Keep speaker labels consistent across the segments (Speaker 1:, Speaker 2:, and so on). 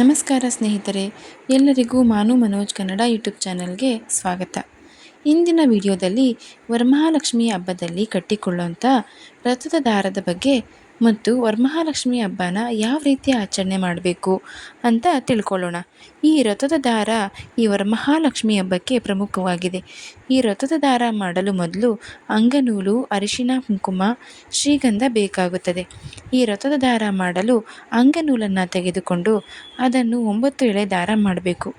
Speaker 1: ನಮಸ್ಕಾರ ಸ್ನೇಹಿತರೆ, ಎಲ್ಲರಿಗೂ ಮಾನು ಮನೋಜ್ ಕನ್ನಡ ಯೂಟ್ಯೂಬ್ ಚಾನಲ್ಗೆ ಸ್ವಾಗತ. ಇಂದಿನ ವಿಡಿಯೋದಲ್ಲಿ ವರಮಹಾಲಕ್ಷ್ಮಿ ಹಬ್ಬದಲ್ಲಿ ಕಟ್ಟಿಕೊಳ್ಳುವಂಥ ರಥದ ದಾರದ ಬಗ್ಗೆ ಮತ್ತು ವರಮಹಾಲಕ್ಷ್ಮಿ ಹಬ್ಬನ ಯಾವ ರೀತಿ ಆಚರಣೆ ಮಾಡಬೇಕು ಅಂತ ತಿಳ್ಕೊಳ್ಳೋಣ. ಈ ರಥದ ದಾರ ಈ ವರಮಹಾಲಕ್ಷ್ಮಿ ಹಬ್ಬಕ್ಕೆ ಪ್ರಮುಖವಾಗಿದೆ. ಈ ರಥದ ದಾರ ಮಾಡಲು ಮೊದಲು ಅಂಗನೂಲು ಅರಿಶಿನ ಕುಂಕುಮ, ಶ್ರೀಗಂಧ ಬೇಕಾಗುತ್ತದೆ. ಈ ರಥದ ದಾರ ಮಾಡಲು ಅಂಗನೂಲನ್ನು ತೆಗೆದುಕೊಂಡು ಅದನ್ನು ಒಂಬತ್ತು ಎಳೆ ದಾರ ಮಾಡಬೇಕು.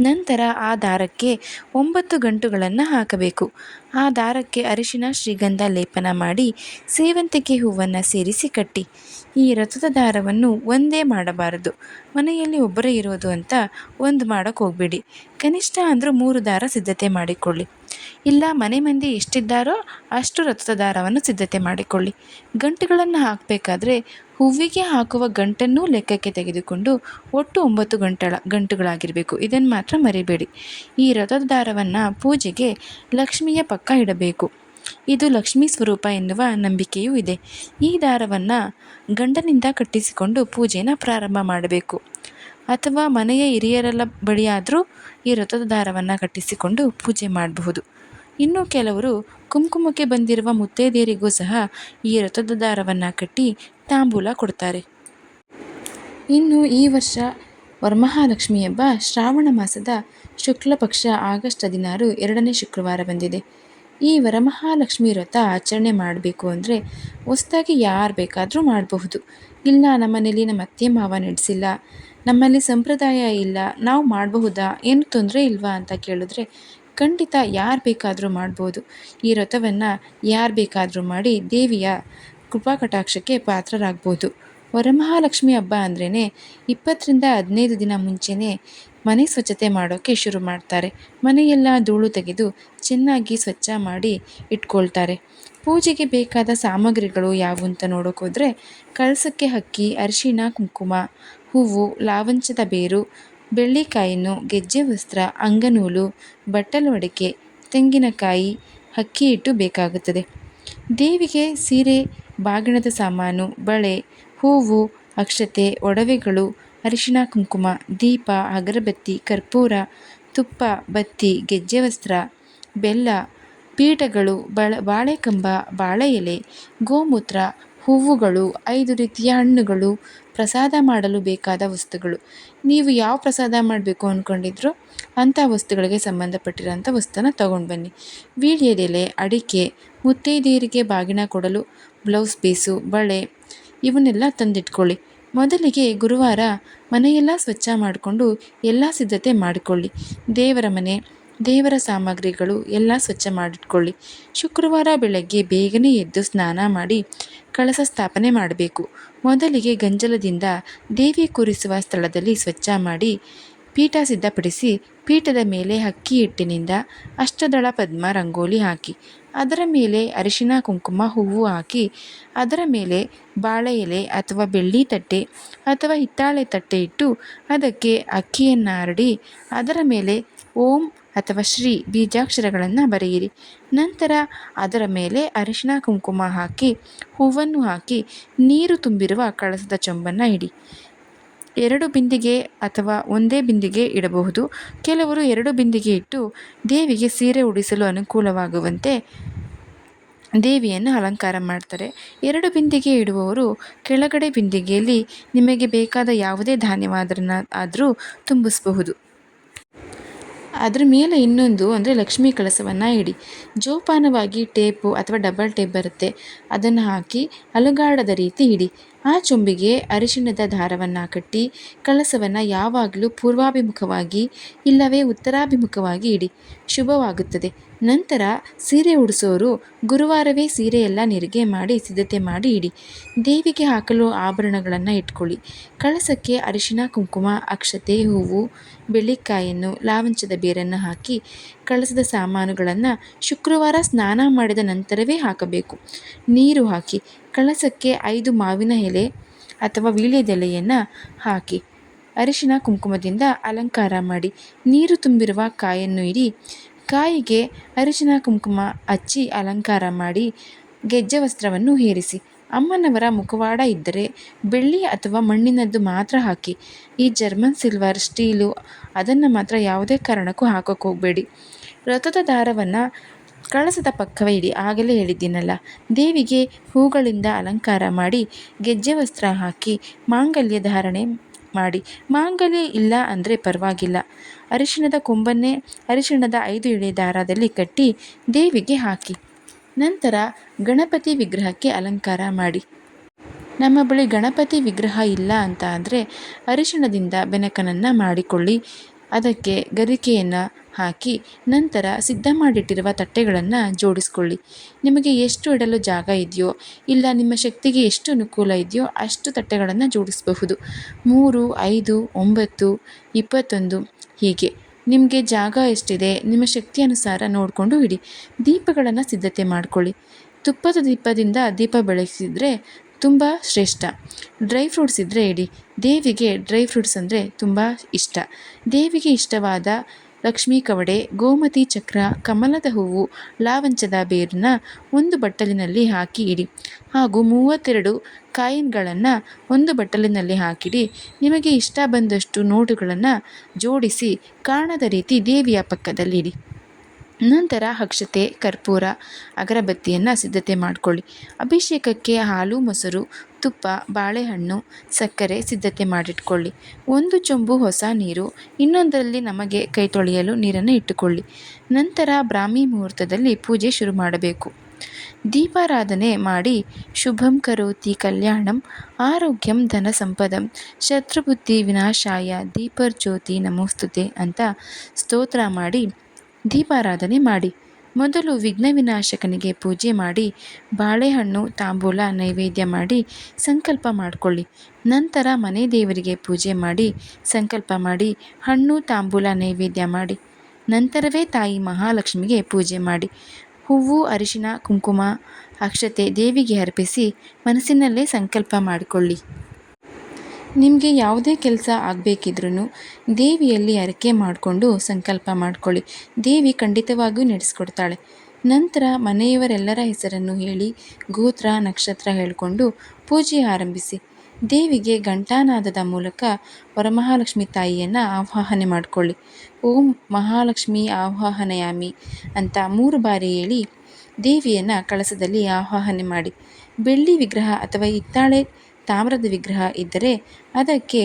Speaker 1: ನಂತರ ಆ ದಾರಕ್ಕೆ ಒಂಬತ್ತು ಗಂಟುಗಳನ್ನು ಹಾಕಬೇಕು. ಆ ದಾರಕ್ಕೆ ಅರಿಶಿನ, ಶ್ರೀಗಂಧ ಲೇಪನ ಮಾಡಿ ಸೇವಂತಿಕೆ ಹೂವನ್ನು ಸೇರಿಸಿ ಕಟ್ಟಿ. ಈ ರಥದ ದಾರವನ್ನು ಒಂದೇ ಮಾಡಬಾರದು. ಮನೆಯಲ್ಲಿ ಒಬ್ಬರೇ ಇರೋದು ಅಂತ ಒಂದು ಮಾಡೋಕ್ಕೆ ಹೋಗಬೇಡಿ. ಕನಿಷ್ಠ ಅಂದರೂ ಮೂರು ದಾರ ಸಿದ್ಧತೆ ಮಾಡಿಕೊಳ್ಳಿ. ಇಲ್ಲ, ಮನೆ ಮಂದಿ ಎಷ್ಟಿದ್ದಾರೋ ಅಷ್ಟು ರಥದ ದಾರವನ್ನು ಸಿದ್ಧತೆ ಮಾಡಿಕೊಳ್ಳಿ. ಗಂಟುಗಳನ್ನು ಹಾಕಬೇಕಾದ್ರೆ ಹೂವಿಗೆ ಹಾಕುವ ಗಂಟನ್ನು ಲೆಕ್ಕಕ್ಕೆ ತೆಗೆದುಕೊಂಡು ಒಟ್ಟು ಒಂಬತ್ತು ಗಂಟಳ ಗಂಟುಗಳಾಗಿರಬೇಕು. ಇದನ್ನು ಮಾತ್ರ ಮರಿಬೇಡಿ. ಈ ರಥದ ದಾರವನ್ನು ಪೂಜೆಗೆ ಲಕ್ಷ್ಮಿಯ ಪಕ್ಕ ಇಡಬೇಕು. ಇದು ಲಕ್ಷ್ಮೀ ಸ್ವರೂಪ ಎನ್ನುವ ನಂಬಿಕೆಯೂ ಇದೆ. ಈ ದಾರವನ್ನು ಗಂಡನಿಂದ ಕಟ್ಟಿಸಿಕೊಂಡು ಪೂಜೆನ ಪ್ರಾರಂಭ ಮಾಡಬೇಕು. ಅಥವಾ ಮನೆಯ ಹಿರಿಯರೆಲ್ಲ ಬಳಿಯಾದರೂ ಈ ರಥದ ದಾರವನ್ನು ಕಟ್ಟಿಸಿಕೊಂಡು ಪೂಜೆ ಮಾಡಬಹುದು. ಇನ್ನು ಕೆಲವರು ಕುಂಕುಮಕ್ಕೆ ಬಂದಿರುವ ಮುತ್ತೈದೆಯರಿಗೂ ಸಹ ಈ ರಥದ ದಾರವನ್ನು ಕಟ್ಟಿ ತಾಂಬೂಲ ಕೊಡ್ತಾರೆ. ಇನ್ನು ಈ ವರ್ಷ ವರಮಹಾಲಕ್ಷ್ಮಿ ಹಬ್ಬ ಶ್ರಾವಣ ಮಾಸದ ಶುಕ್ಲ ಪಕ್ಷ ಆಗಸ್ಟ್ ಹದಿನಾರು ಎರಡನೇ ಶುಕ್ರವಾರ ಬಂದಿದೆ. ಈ ವರಮಹಾಲಕ್ಷ್ಮಿ ವ್ರತ ಆಚರಣೆ ಮಾಡಬೇಕು ಅಂದರೆ ಹೊಸ್ದಾಗಿ ಯಾರು ಬೇಕಾದರೂ ಮಾಡಬಹುದು. ಇಲ್ಲ ನಮ್ಮನೇಲಿ ನಮ್ಮ ಅತ್ತೆ ಮಾವ ನಡೆಸಿಲ್ಲ, ನಮ್ಮಲ್ಲಿ ಸಂಪ್ರದಾಯ ಇಲ್ಲ, ನಾವು ಮಾಡಬಹುದಾ, ಏನು ತೊಂದರೆ ಇಲ್ವಾ ಅಂತ ಕೇಳಿದ್ರೆ ಖಂಡಿತ ಯಾರು ಬೇಕಾದರೂ ಮಾಡ್ಬೋದು. ಈ ವ್ರತವನ್ನು ಯಾರು ಬೇಕಾದರೂ ಮಾಡಿ ದೇವಿಯ ಕೃಪಾ ಕಟಾಕ್ಷಕ್ಕೆ ಪಾತ್ರರಾಗ್ಬೋದು. ವರಮಹಾಲಕ್ಷ್ಮಿ ಹಬ್ಬ ಅಂದ್ರೇ ಇಪ್ಪತ್ತರಿಂದ ಹದಿನೈದು ದಿನ ಮುಂಚೆನೇ ಮನೆ ಸ್ವಚ್ಛತೆ ಮಾಡೋಕ್ಕೆ ಶುರು ಮಾಡ್ತಾರೆ. ಮನೆಯೆಲ್ಲ ಧೂಳು ತೆಗೆದು ಚೆನ್ನಾಗಿ ಸ್ವಚ್ಛ ಮಾಡಿ ಇಟ್ಕೊಳ್ತಾರೆ. ಪೂಜೆಗೆ ಬೇಕಾದ ಸಾಮಗ್ರಿಗಳು ಯಾವುವು ಅಂತ ನೋಡೋಕ್ಕೋದ್ರೆ ಕಳಸಕ್ಕೆ ಅಕ್ಕಿ, ಅರಿಶಿಣ, ಕುಂಕುಮ, ಹೂವು, ಲಾವಂಚದ ಬೇರು ಬೆಳ್ಳಿಕಾಯನ್ನು ಗೆಜ್ಜೆ ವಸ್ತ್ರ, ಅಂಗನೂಲು, ಬಟ್ಟಲು ತೆಂಗಿನಕಾಯಿ, ಅಕ್ಕಿ ಇಟ್ಟು ಬೇಕಾಗುತ್ತದೆ. ದೇವಿಗೆ ಸೀರೆ, ಬಾಗಿಣದ ಸಾಮಾನು, ಬಳೆ, ಹೂವು, ಅಕ್ಷತೆ, ಒಡವೆಗಳು, ಅರಿಶಿಣ, ಕುಂಕುಮ, ದೀಪ, ಅಗರಬತ್ತಿ, ಕರ್ಪೂರ, ತುಪ್ಪ, ಬತ್ತಿ, ಗೆಜ್ಜೆ ವಸ್ತ್ರ ಬೆಲ್ಲ, ಪೀಠಗಳು, ಬಳ, ಬಾಳೆಕಂಬ ಬಾಳೆ ಎಲೆ ಗೋಮೂತ್ರ, ಹೂವುಗಳು, ಐದು ರೀತಿಯ ಹಣ್ಣುಗಳು ಪ್ರಸಾದ ಮಾಡಲು ಬೇಕಾದ ವಸ್ತುಗಳು. ನೀವು ಯಾವ ಪ್ರಸಾದ ಮಾಡಬೇಕು ಅಂದ್ಕೊಂಡಿದ್ರೋ ಅಂಥ ವಸ್ತುಗಳಿಗೆ ಸಂಬಂಧಪಟ್ಟಿರೋಂಥ ವಸ್ತುನ ತೊಗೊಂಡು ಬನ್ನಿ. ವೀಳ್ಯದೆಲೆ ಅಡಿಕೆ, ಮುತ್ತೈದೆಯರಿಗೆ ಬಾಗಿನ ಕೊಡಲು ಬ್ಲೌಸ್ ಪೀಸು, ಬಳೆ ಇವನ್ನೆಲ್ಲ ತಂದಿಟ್ಕೊಳ್ಳಿ. ಮೊದಲಿಗೆ ಗುರುವಾರ ಮನೆಯೆಲ್ಲ ಸ್ವಚ್ಛ ಮಾಡಿಕೊಂಡು ಎಲ್ಲ ಸಿದ್ಧತೆ ಮಾಡಿಕೊಳ್ಳಿ. ದೇವರ ಮನೆ ದೇವರ ಸಾಮಗ್ರಿಗಳು ಎಲ್ಲ ಸ್ವಚ್ಛ ಮಾಡಿಟ್ಕೊಳ್ಳಿ. ಶುಕ್ರವಾರ ಬೆಳಗ್ಗೆ ಬೇಗನೆ ಎದ್ದು ಸ್ನಾನ ಮಾಡಿ ಕಳಸ ಸ್ಥಾಪನೆ ಮಾಡಬೇಕು. ಮೊದಲಿಗೆ ಗಂಜಲದಿಂದ ದೇವಿ ಕೂರಿಸುವ ಸ್ಥಳದಲ್ಲಿ ಸ್ವಚ್ಛ ಮಾಡಿ ಪೀಠ ಸಿದ್ಧಪಡಿಸಿ ಪೀಠದ ಮೇಲೆ ಅಕ್ಕಿ ಹಿಟ್ಟಿನಿಂದ ಅಷ್ಟದಳ ಪದ್ಮ ರಂಗೋಲಿ ಹಾಕಿ, ಅದರ ಮೇಲೆ ಅರಿಶಿನ, ಕುಂಕುಮ, ಹೂವು ಹಾಕಿ, ಅದರ ಮೇಲೆ ಬಾಳೆ ಎಲೆ ಅಥವಾ ಬೆಳ್ಳಿ ತಟ್ಟೆ ಅಥವಾ ಹಿತ್ತಾಳೆ ತಟ್ಟೆ ಇಟ್ಟು ಅದಕ್ಕೆ ಅಕ್ಕಿಯನ್ನು ಹರಡಿ ಅದರ ಮೇಲೆ ಓಂ ಅಥವಾ ಶ್ರೀ ಬೀಜಾಕ್ಷರಗಳನ್ನು ಬರೆಯಿರಿ. ನಂತರ ಅದರ ಮೇಲೆ ಅರಿಶಿನ ಕುಂಕುಮ ಹಾಕಿ, ಹೂವನ್ನು ಹಾಕಿ, ನೀರು ತುಂಬಿರುವ ಕಳಸದ ಚೊಂಬನ್ನು ಇಡಿ. ಎರಡು ಬಿಂದಿಗೆ ಅಥವಾ ಒಂದೇ ಬಿಂದಿಗೆ ಇಡಬಹುದು. ಕೆಲವರು ಎರಡು ಬಿಂದಿಗೆ ಇಟ್ಟು ದೇವಿಗೆ ಸೀರೆ ಉಡಿಸಲು ಅನುಕೂಲವಾಗುವಂತೆ ದೇವಿಯನ್ನು ಅಲಂಕಾರ ಮಾಡ್ತಾರೆ. ಎರಡು ಬಿಂದಿಗೆ ಇಡುವವರು ಕೆಳಗಡೆ ಬಿಂದಿಗೆಯಲ್ಲಿ ನಿಮಗೆ ಬೇಕಾದ ಯಾವುದೇ ಧಾನ್ಯವಾದ್ರನ್ನ ಆದರೂ ತುಂಬಿಸಬಹುದು. ಅದ್ರ ಮೇಲೆ ಇನ್ನೊಂದು ಅಂದರೆ ಲಕ್ಷ್ಮಿ ಕಳಸವನ್ನು ಇಡಿ. ಜೋಪಾನವಾಗಿ ಟೇಪು ಅಥವಾ ಡಬಲ್ ಟೇಪ್ ಬರುತ್ತೆ. ಅದನ್ನು ಹಾಕಿ ಅಲುಗಾಡದ ರೀತಿ ಇಡಿ. ಆ ಚೊಂಬಿಗೆ ಅರಿಶಿಣದ ದಾರವನ್ನು ಕಟ್ಟಿ ಕಳಸವನ್ನು ಯಾವಾಗಲೂ ಪೂರ್ವಾಭಿಮುಖವಾಗಿ ಇಲ್ಲವೇ ಉತ್ತರಾಭಿಮುಖವಾಗಿ ಇಡಿ. ಶುಭವಾಗುತ್ತದೆ. ನಂತರ ಸೀರೆ ಉಡಿಸೋರು ಗುರುವಾರವೇ ಸೀರೆಯೆಲ್ಲ ನೆರಿಗೆ ಮಾಡಿ ಸಿದ್ಧತೆ ಮಾಡಿ ಇಡಿ. ದೇವಿಗೆ ಹಾಕಲು ಆಭರಣಗಳನ್ನು ಇಟ್ಕೊಳ್ಳಿ. ಕಳಸಕ್ಕೆ ಅರಿಶಿನ ಕುಂಕುಮ, ಅಕ್ಷತೆ, ಹೂವು ಬೆಳ್ಳಿಕಾಯನ್ನು ಲಾವಂಚದ ಬೇರನ್ನು ಹಾಕಿ ಕಳಸದ ಸಾಮಾನುಗಳನ್ನು ಶುಕ್ರವಾರ ಸ್ನಾನ ಮಾಡಿದ ನಂತರವೇ ಹಾಕಬೇಕು. ನೀರು ಹಾಕಿ ಕಳಸಕ್ಕೆ ಐದು ಮಾವಿನ ಎಲೆ ಅಥವಾ ವೀಳ್ಯದೆಲೆಯನ್ನು ಹಾಕಿ, ಅರಿಶಿನ ಕುಂಕುಮದಿಂದ ಅಲಂಕಾರ ಮಾಡಿ, ನೀರು ತುಂಬಿರುವ ಕಾಯನ್ನು ಇಡಿ, ಕಾಯಿಗೆ ಅರಿಶಿನ ಕುಂಕುಮ ಹಚ್ಚಿ ಅಲಂಕಾರ ಮಾಡಿ, ಗೆಜ್ಜೆ ವಸ್ತ್ರವನ್ನು ಹೇರಿಸಿ ಅಮ್ಮನವರ ಮುಖವಾಡ ಇದ್ದರೆ ಬೆಳ್ಳಿ ಅಥವಾ ಮಣ್ಣಿನದ್ದು ಮಾತ್ರ ಹಾಕಿ, ಈ ಜರ್ಮನ್ ಸಿಲ್ವರ್, ಸ್ಟೀಲು ಅದನ್ನು ಮಾತ್ರ ಯಾವುದೇ ಕಾರಣಕ್ಕೂ ಹಾಕೋಕ್ಕೆ ಹೋಗಬೇಡಿ. ರಥದ ದಾರವನ್ನು ಕಳಸದ ಪಕ್ಕವೇ ಇಡಿ ಆಗಲೇ ಹೇಳಿದ್ದೀನಲ್ಲ. ದೇವಿಗೆ ಹೂಗಳಿಂದ ಅಲಂಕಾರ ಮಾಡಿ, ಗೆಜ್ಜೆ ವಸ್ತ್ರ ಹಾಕಿ, ಮಾಂಗಲ್ಯ ಧಾರಣೆ ಮಾಡಿ. ಮಾಂಗಲ್ಯ ಇಲ್ಲ ಅಂದರೆ ಪರವಾಗಿಲ್ಲ. ಅರಿಶಿಣದ ಕೊಂಬನ್ನೇ, ಅರಿಶಿಣದ ಐದು ಎಳೆ ದಾರದಲ್ಲಿ ಕಟ್ಟಿ, ದೇವಿಗೆ ಹಾಕಿ. ನಂತರ ಗಣಪತಿ ವಿಗ್ರಹಕ್ಕೆ ಅಲಂಕಾರ ಮಾಡಿ. ನಮ್ಮ ಬಳಿ ಗಣಪತಿ ವಿಗ್ರಹ ಇಲ್ಲ ಅಂತ ಅಂದರೆ ಅರಿಶಿಣದಿಂದ ಬೆನಕನನ್ನು ಮಾಡಿಕೊಳ್ಳಿ. ಅದಕ್ಕೆ ಗರಿಕೆಯನ್ನು ಹಾಕಿ ನಂತರ ಸಿದ್ಧ ಮಾಡಿಟ್ಟಿರುವ ತಟ್ಟೆಗಳನ್ನು ಜೋಡಿಸ್ಕೊಳ್ಳಿ. ನಿಮಗೆ ಎಷ್ಟು ಇಡಲು ಜಾಗ ಇದೆಯೋ, ಇಲ್ಲ ನಿಮ್ಮ ಶಕ್ತಿಗೆ ಎಷ್ಟು ಅನುಕೂಲ ಇದೆಯೋ ಅಷ್ಟು ತಟ್ಟೆಗಳನ್ನು ಜೋಡಿಸಬಹುದು. ಮೂರು, ಐದು, ಒಂಬತ್ತು, ಇಪ್ಪತ್ತೊಂದು, ಹೀಗೆ. ನಿಮಗೆ ಜಾಗ ಎಷ್ಟಿದೆ, ನಿಮ್ಮ ಶಕ್ತಿ ಅನುಸಾರ ನೋಡಿಕೊಂಡು ಇಡಿ. ದೀಪಗಳನ್ನು ಸಿದ್ಧತೆ ಮಾಡಿಕೊಳ್ಳಿ. ತುಪ್ಪದ ದೀಪದಿಂದ ದೀಪ ಬೆಳಗಿಸಿದರೆ ತುಂಬ ಶ್ರೇಷ್ಠ. ಡ್ರೈ ಫ್ರೂಟ್ಸ್ ಇದ್ದರೆ ಇಡಿ. ದೇವಿಗೆ ಡ್ರೈ ಫ್ರೂಟ್ಸ್ ಅಂದರೆ ತುಂಬ ಇಷ್ಟ. ದೇವಿಗೆ ಇಷ್ಟವಾದ ಲಕ್ಷ್ಮೀ ಕವಡೆ, ಗೋಮತಿ ಚಕ್ರ, ಕಮಲದ ಹೂವು, ಲಾವಂಚದ ಬೇರನ್ನ ಒಂದು ಬಟ್ಟಲಿನಲ್ಲಿ ಹಾಕಿ ಇಡಿ. ಹಾಗೂ ಮೂವತ್ತೆರಡು ಕಾಯಿನ್ಗಳನ್ನು ಒಂದು ಬಟ್ಟಲಿನಲ್ಲಿ ಹಾಕಿಡಿ. ನಿಮಗೆ ಇಷ್ಟ ಬಂದಷ್ಟು ನೋಟುಗಳನ್ನು ಜೋಡಿಸಿ ಕಾಣದ ರೀತಿ ದೇವಿಯ ಪಕ್ಕದಲ್ಲಿಡಿ. ನಂತರ ಅಕ್ಷತೆ ಕರ್ಪೂರ, ಅಗರಬತ್ತಿಯನ್ನು ಸಿದ್ಧತೆ ಮಾಡಿಕೊಳ್ಳಿ. ಅಭಿಷೇಕಕ್ಕೆ ಹಾಲು, ಮೊಸರು, ತುಪ್ಪ, ಬಾಳೆಹಣ್ಣು, ಸಕ್ಕರೆ ಸಿದ್ಧತೆ ಮಾಡಿಟ್ಕೊಳ್ಳಿ. ಒಂದು ಚೊಂಬು ಹೊಸ ನೀರು, ಇನ್ನೊಂದರಲ್ಲಿ ನಮಗೆ ಕೈ ತೊಳೆಯಲು ನೀರನ್ನು ಇಟ್ಟುಕೊಳ್ಳಿ. ನಂತರ ಬ್ರಾಹ್ಮಿ ಮುಹೂರ್ತದಲ್ಲಿ ಪೂಜೆ ಶುರು ಮಾಡಬೇಕು. ದೀಪಾರಾಧನೆ ಮಾಡಿ ಶುಭಂ ಕರೋತಿ ಕಲ್ಯಾಣಂ, ಆರೋಗ್ಯಂ ಧನ ಸಂಪದಂ, ಶತ್ರುಬುದ್ಧಿ ವಿನಾಶಾಯ ದೀಪರ್ ಜ್ಯೋತಿ ನಮೋಸ್ತುತೆ ಅಂತ ಸ್ತೋತ್ರ ಮಾಡಿ ದೀಪಾರಾಧನೆ ಮಾಡಿ. ಮೊದಲು ವಿಘ್ನ ವಿನಾಶಕನಿಗೆ ಪೂಜೆ ಮಾಡಿ, ಬಾಳೆಹಣ್ಣು, ತಾಂಬೂಲ ನೈವೇದ್ಯ ಮಾಡಿ, ಸಂಕಲ್ಪ ಮಾಡಿಕೊಳ್ಳಿ. ನಂತರ ಮನೆ ದೇವರಿಗೆ ಪೂಜೆ ಮಾಡಿ, ಸಂಕಲ್ಪ ಮಾಡಿ, ಹಣ್ಣು, ತಾಂಬೂಲ ನೈವೇದ್ಯ ಮಾಡಿ. ನಂತರವೇ ತಾಯಿ ಮಹಾಲಕ್ಷ್ಮಿಗೆ ಪೂಜೆ ಮಾಡಿ. ಹೂವು ಅರಿಶಿನ ಕುಂಕುಮ, ಅಕ್ಷತೆ ದೇವಿಗೆ ಅರ್ಪಿಸಿ ಮನಸ್ಸಿನಲ್ಲೇ ಸಂಕಲ್ಪ ಮಾಡಿಕೊಳ್ಳಿ. ನಿಮಗೆ ಯಾವುದೇ ಕೆಲಸ ಆಗಬೇಕಿದ್ರೂ ದೇವಿಯಲ್ಲಿ ಅರಕೆ ಮಾಡಿಕೊಂಡು ಸಂಕಲ್ಪ ಮಾಡಿಕೊಳ್ಳಿ. ದೇವಿ ಖಂಡಿತವಾಗಿಯೂ ನಡೆಸ್ಕೊಡ್ತಾಳೆ. ನಂತರ ಮನೆಯವರೆಲ್ಲರ ಹೆಸರನ್ನು ಹೇಳಿ ಗೋತ್ರ, ನಕ್ಷತ್ರ ಹೇಳಿಕೊಂಡು ಪೂಜೆ ಆರಂಭಿಸಿ. ದೇವಿಗೆ ಘಂಟಾನಾದದ ಮೂಲಕ ವರಮಹಾಲಕ್ಷ್ಮಿ ತಾಯಿಯನ್ನು ಆವಾಹನೆ ಮಾಡಿಕೊಳ್ಳಿ. ಓಂ ಮಹಾಲಕ್ಷ್ಮಿ ಆವಾಹನಯಾಮಿ ಅಂತ ಮೂರು ಬಾರಿ ಹೇಳಿ ದೇವಿಯನ್ನು ಕಳಸದಲ್ಲಿ ಆವಾಹನೆ ಮಾಡಿ. ಬೆಳ್ಳಿ ವಿಗ್ರಹ ಅಥವಾ ಹಿತ್ತಾಳೆ ತಾಮ್ರದ ವಿಗ್ರಹ ಇದ್ದರೆ ಅದಕ್ಕೆ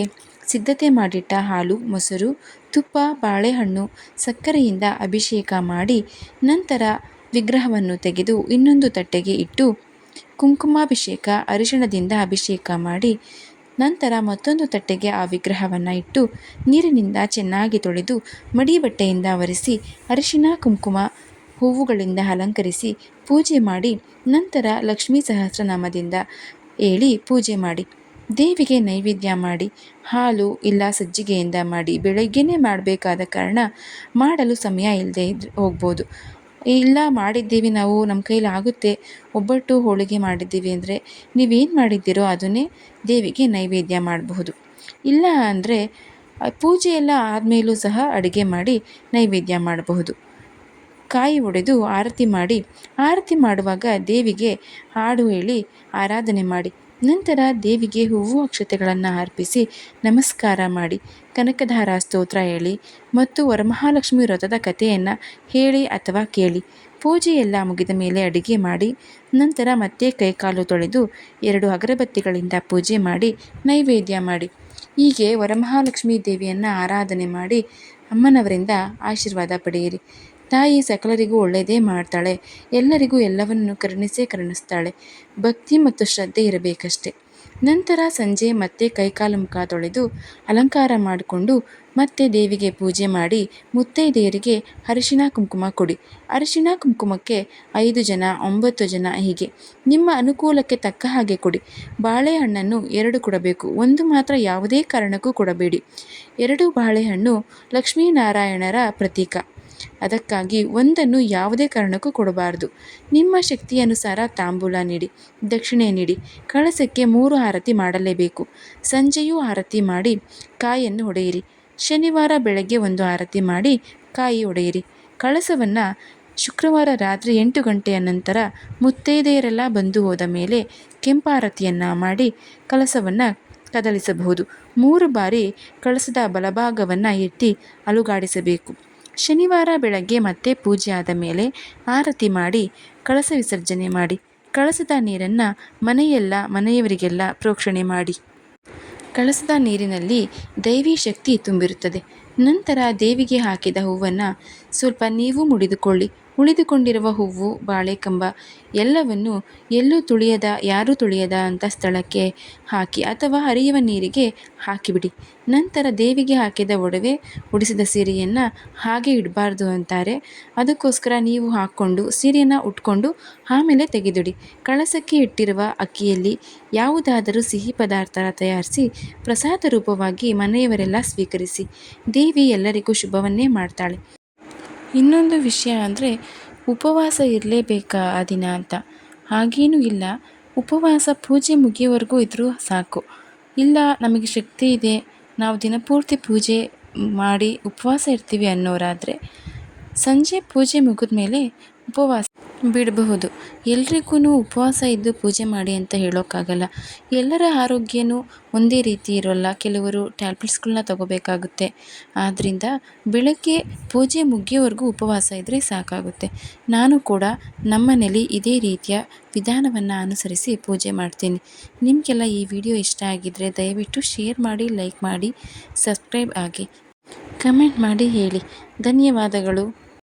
Speaker 1: ಸಿದ್ಧತೆ ಮಾಡಿಟ್ಟ ಹಾಲು, ಮೊಸರು, ತುಪ್ಪ, ಬಾಳೆಹಣ್ಣು, ಸಕ್ಕರೆಯಿಂದ ಅಭಿಷೇಕ ಮಾಡಿ ನಂತರ ವಿಗ್ರಹವನ್ನು ತೆಗೆದು ಇನ್ನೊಂದು ತಟ್ಟೆಗೆ ಇಟ್ಟು ಕುಂಕುಮಾಭಿಷೇಕ, ಅರಿಶಿಣದಿಂದ ಅಭಿಷೇಕ ಮಾಡಿ ನಂತರ ಮತ್ತೊಂದು ತಟ್ಟೆಗೆ ಆ ವಿಗ್ರಹವನ್ನು ಇಟ್ಟು ನೀರಿನಿಂದ ಚೆನ್ನಾಗಿ ತೊಳೆದು ಮಡಿ ಬಟ್ಟೆಯಿಂದ ಒರೆಸಿ ಅರಿಶಿಣ, ಕುಂಕುಮ, ಹೂವುಗಳಿಂದ ಅಲಂಕರಿಸಿ ಪೂಜೆ ಮಾಡಿ ನಂತರ ಲಕ್ಷ್ಮೀ ಸಹಸ್ರನಾಮದಿಂದ ಹೇಳಿ ಪೂಜೆ ಮಾಡಿ. ದೇವಿಗೆ ನೈವೇದ್ಯ ಮಾಡಿ, ಹಾಲು, ಇಲ್ಲ ಸಜ್ಜಿಗೆಯಿಂದ ಮಾಡಿ, ಬೆಳಗ್ಗೆನೇ ಮಾಡಬೇಕಾದ ಕಾರಣ ಮಾಡಲು ಸಮಯ ಇಲ್ಲದೆ ಹೋಗ್ಬೋದು. ಇಲ್ಲ ಮಾಡಿದ್ದೀವಿ ನಾವು, ನಮ್ಮ ಕೈಲಿ ಆಗುತ್ತೆ, ಒಬ್ಬಟ್ಟು ಹೋಳಿಗೆ ಮಾಡಿದ್ದೀವಿ ಅಂದರೆ ನೀವೇನು ಮಾಡಿದ್ದೀರೋ ಅದನ್ನೇ ದೇವಿಗೆ ನೈವೇದ್ಯ ಮಾಡಬಹುದು. ಇಲ್ಲ ಅಂದರೆ ಪೂಜೆ ಎಲ್ಲ ಆದಮೇಲೂ ಸಹ ಅಡುಗೆ ಮಾಡಿ ನೈವೇದ್ಯ ಮಾಡಬಹುದು. ಕಾಯಿ ಒಡೆದು ಆರತಿ ಮಾಡಿ, ಆರತಿ ಮಾಡುವಾಗ ದೇವಿಗೆ ಹಾಡು ಹೇಳಿ ಆರಾಧನೆ ಮಾಡಿ. ನಂತರ ದೇವಿಗೆ ಹೂವು ಅಕ್ಷತೆಗಳನ್ನು ಅರ್ಪಿಸಿ ನಮಸ್ಕಾರ ಮಾಡಿ. ಕನಕಧಾರ ಸ್ತೋತ್ರ ಹೇಳಿ ಮತ್ತು ವರಮಹಾಲಕ್ಷ್ಮಿ ವ್ರತದ ಕಥೆಯನ್ನು ಹೇಳಿ ಅಥವಾ ಕೇಳಿ. ಪೂಜೆಯೆಲ್ಲ ಮುಗಿದ ಮೇಲೆ ಅಡುಗೆ ಮಾಡಿ, ನಂತರ ಮತ್ತೆ ಕೈಕಾಲು ತೊಳೆದು ಎರಡು ಅಗರಬತ್ತಿಗಳಿಂದ ಪೂಜೆ ಮಾಡಿ, ನೈವೇದ್ಯ ಮಾಡಿ. ಹೀಗೆ ವರಮಹಾಲಕ್ಷ್ಮೀ ದೇವಿಯನ್ನು ಆರಾಧನೆ ಮಾಡಿ ಅಮ್ಮನವರಿಂದ ಆಶೀರ್ವಾದ ಪಡೆಯಿರಿ. ತಾಯಿ ಸಕಲರಿಗೂ ಒಳ್ಳೆಯದೇ ಮಾಡ್ತಾಳೆ. ಎಲ್ಲರಿಗೂ ಎಲ್ಲವನ್ನು ಕರುಣಿಸೇ ಕರುಣಿಸ್ತಾಳೆ. ಭಕ್ತಿ ಮತ್ತು ಶ್ರದ್ಧೆ ಇರಬೇಕಷ್ಟೆ. ನಂತರ ಸಂಜೆ ಮತ್ತೆ ಕೈಕಾಲು ಮುಖ ತೊಳೆದು ಅಲಂಕಾರ ಮಾಡಿಕೊಂಡು ಮತ್ತೆ ದೇವಿಗೆ ಪೂಜೆ ಮಾಡಿ ಮುತ್ತೈದೆಯರಿಗೆ ಅರಿಶಿನ ಕುಂಕುಮ ಕೊಡಿ. ಅರಿಶಿನ ಕುಂಕುಮಕ್ಕೆ ಐದು ಜನ, ಒಂಬತ್ತು ಜನ ಹೀಗೆ. ನಿಮ್ಮ ಅನುಕೂಲಕ್ಕೆ ತಕ್ಕ ಹಾಗೆ ಕೊಡಿ. ಬಾಳೆಹಣ್ಣನ್ನು ಎರಡು ಕೊಡಬೇಕು. ಒಂದು ಮಾತ್ರ ಯಾವುದೇ ಕಾರಣಕ್ಕೂ ಕೊಡಬೇಡಿ. ಎರಡು ಬಾಳೆಹಣ್ಣು ಲಕ್ಷ್ಮೀನಾರಾಯಣರ ಪ್ರತೀಕ. ಅದಕ್ಕಾಗಿ ಒಂದನ್ನು ಯಾವುದೇ ಕಾರಣಕ್ಕೂ ಕೊಡಬಾರದು. ನಿಮ್ಮ ಶಕ್ತಿಯನುಸಾರ ತಾಂಬೂಲ ನೀಡಿ, ದಕ್ಷಿಣೆ ನೀಡಿ, ಕಳಸಕ್ಕೆ ಮೂರು ಆರತಿ ಮಾಡಲೇಬೇಕು. ಸಂಜೆಯೂ ಆರತಿ ಮಾಡಿ ಕಾಯನ್ನು ಹೊಡೆಯಿರಿ. ಶನಿವಾರ ಬೆಳಗ್ಗೆ ಒಂದು ಆರತಿ ಮಾಡಿ ಕಾಯಿ ಒಡೆಯಿರಿ ಕಳಸವನ್ನು ಶುಕ್ರವಾರ ರಾತ್ರಿ ಎಂಟು ಗಂಟೆಯ ನಂತರ ಮುತ್ತೈದೆಯರೆಲ್ಲ ಬಂದು ಹೋದ ಮೇಲೆ ಕೆಂಪಾರತಿಯನ್ನು ಮಾಡಿ ಕಳಸವನ್ನು ಕದಲಿಸಬಹುದು. ಮೂರು ಬಾರಿ ಕಳಸದ ಬಲಭಾಗವನ್ನು ಎತ್ತಿ ಅಲುಗಾಡಿಸಬೇಕು. ಶನಿವಾರ ಬೆಳಗ್ಗೆ ಮತ್ತೆ ಪೂಜೆ ಆದ ಮೇಲೆ ಆರತಿ ಮಾಡಿ ಕಳಸ ವಿಸರ್ಜನೆ ಮಾಡಿ. ಕಳಸದ ನೀರನ್ನು ಮನೆಯೆಲ್ಲ, ಮನೆಯವರಿಗೆಲ್ಲ ಪ್ರೋಕ್ಷಣೆ ಮಾಡಿ. ಕಳಸದ ನೀರಿನಲ್ಲಿ ದೈವಿ ಶಕ್ತಿ ತುಂಬಿರುತ್ತದೆ. ನಂತರ ದೇವಿಗೆ ಹಾಕಿದ ಹೂವನ್ನು ಸ್ವಲ್ಪ ನೀವು ಮುಡಿದುಕೊಳ್ಳಿ. ಉಳಿದುಕೊಂಡಿರುವ ಹೂವು, ಬಾಳೆಕಂಬ ಎಲ್ಲವನ್ನು ಎಲ್ಲೂ ತುಳಿಯದ, ಯಾರೂ ತುಳಿಯದ ಅಂತ ಸ್ಥಳಕ್ಕೆ ಹಾಕಿ ಅಥವಾ ಹರಿಯುವ ನೀರಿಗೆ ಹಾಕಿಬಿಡಿ. ನಂತರ ದೇವಿಗೆ ಹಾಕಿದ ಒಡವೆ ಉಡಿಸಿದ ಸೀರೆಯನ್ನು ಹಾಗೆ ಇಡಬಾರ್ದು ಅಂತಾರೆ. ಅದಕ್ಕೋಸ್ಕರ ನೀವು ಹಾಕ್ಕೊಂಡು ಸೀರೆಯನ್ನು ಉಟ್ಕೊಂಡು ಆಮೇಲೆ ತೆಗೆದಿಡಿ. ಕಳಸಕ್ಕೆ ಇಟ್ಟಿರುವ ಅಕ್ಕಿಯಲ್ಲಿ ಯಾವುದಾದರೂ ಸಿಹಿ ಪದಾರ್ಥ ತಯಾರಿಸಿ ಪ್ರಸಾದ ರೂಪವಾಗಿ ಮನೆಯವರೆಲ್ಲ ಸ್ವೀಕರಿಸಿ. ದೇವಿ ಎಲ್ಲರಿಗೂ ಶುಭವನ್ನೇ ಮಾಡ್ತಾಳೆ. ಇನ್ನೊಂದು ವಿಷಯ ಅಂದರೆ, ಉಪವಾಸ ಇರಲೇಬೇಕಾ ಆ ದಿನ ಅಂತ? ಹಾಗೇನೂ ಇಲ್ಲ. ಉಪವಾಸ ಪೂಜೆ ಮುಗಿಯೋವರೆಗೂ ಇದ್ದರೂ ಸಾಕು. ಇಲ್ಲ, ನಮಗೆ ಶಕ್ತಿ ಇದೆ. ನಾವು ದಿನಪೂರ್ತಿ ಪೂಜೆ ಮಾಡಿ ಉಪವಾಸ ಇರ್ತೀವಿ ಅನ್ನೋರಾದರೆ, ಸಂಜೆ ಪೂಜೆ ಮುಗಿದ ಮೇಲೆ ಉಪವಾಸ ಬಿಡಬಹುದು. ಎಲ್ರಿಗೂ ಉಪವಾಸ ಇದ್ದು ಪೂಜೆ ಮಾಡಿ ಅಂತ ಹೇಳೋಕ್ಕಾಗಲ್ಲ. ಎಲ್ಲರ ಆರೋಗ್ಯನೂ ಒಂದೇ ರೀತಿ ಇರೋಲ್ಲ. ಕೆಲವರು ಟ್ಯಾಬ್ಲೆಟ್ಸ್ಗಳನ್ನ ತಗೋಬೇಕಾಗುತ್ತೆ. ಆದ್ದರಿಂದ ಬೆಳಗ್ಗೆ ಪೂಜೆ ಮುಗಿಯೋವರೆಗೂ ಉಪವಾಸ ಇದ್ದರೆ ಸಾಕಾಗುತ್ತೆ. ನಾನು ಕೂಡ ನಮ್ಮನೇಲಿ ಇದೇ ರೀತಿಯ ವಿಧಾನವನ್ನು ಅನುಸರಿಸಿ ಪೂಜೆ ಮಾಡ್ತೀನಿ. ನಿಮಗೆಲ್ಲ ಈ ವಿಡಿಯೋ ಇಷ್ಟ ಆಗಿದ್ದರೆ ದಯವಿಟ್ಟು ಶೇರ್ ಮಾಡಿ, ಲೈಕ್ ಮಾಡಿ, ಸಬ್ಸ್ಕ್ರೈಬ್ ಆಗಿ. ಕಮೆಂಟ್ ಮಾಡಿ ಹೇಳಿ. ಧನ್ಯವಾದಗಳು.